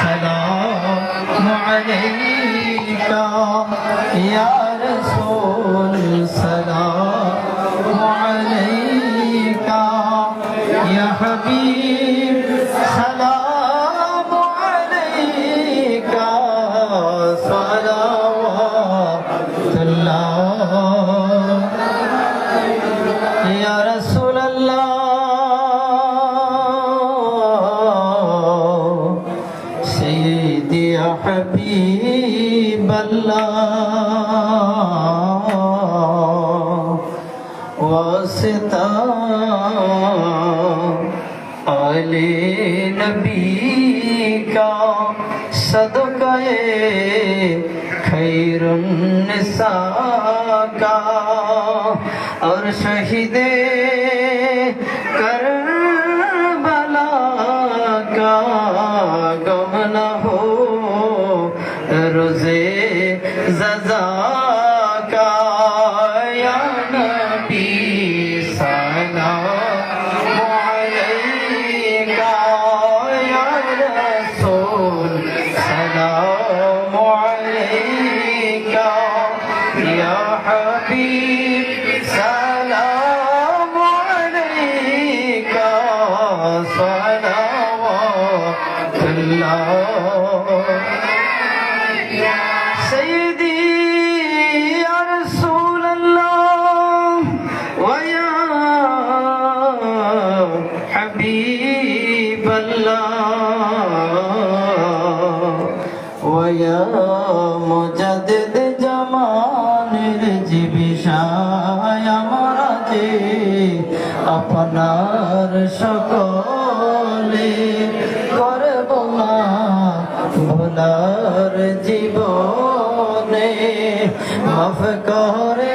سلام عليك يا رسول سلام عليك حبيب الله واسطة آل نبي کا صدقہ خیر النساء کا اور شہید ززا حبيب الله ويا مجدد জামানের জীবিষায় আমরা যে আপনার সকলে করব না ভোলার জীবনে মাফ করেন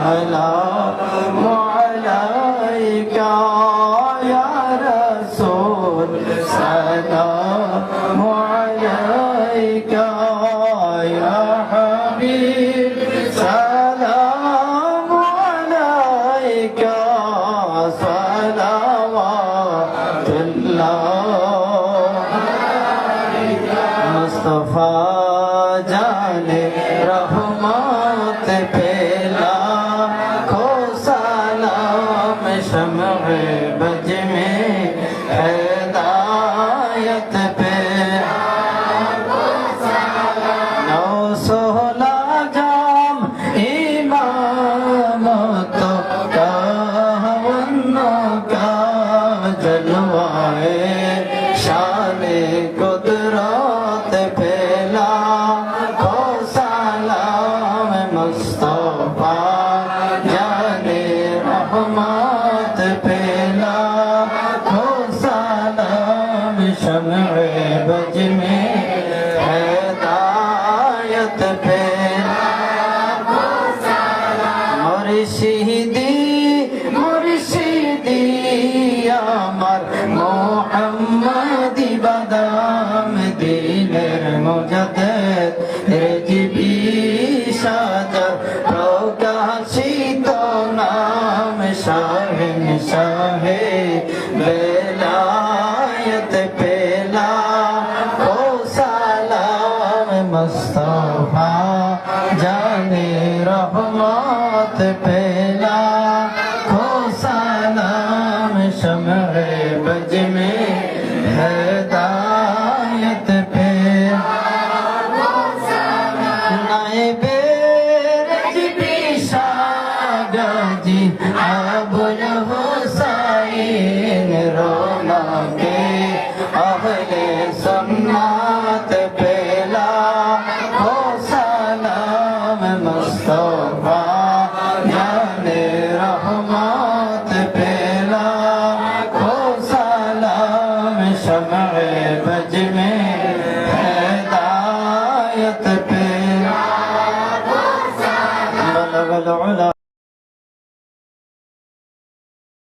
السلام عليك يا رسول. السلام عليك يا حبيب. سلام عليك. صلوات مصطفى جاني رحمة قدرت پھیلا ہو سلام مصطفیٰ جان رحمت پھیلا ہو سلام شمع بج میں ہدایت پھیلا مرشدی مرشدی আমার মন আহমদিনের মোজাদের সাদর প্রকাশিত নাম শাহেন শাহে বেলায়ত পেলা ও সালাম মুস্তফা জানে রহমত পেলা ও সালাম সমরে बज में है নামে পেরেছি বিষাদ জি আবুল হুসাইন রোনাকে আহলে সন্না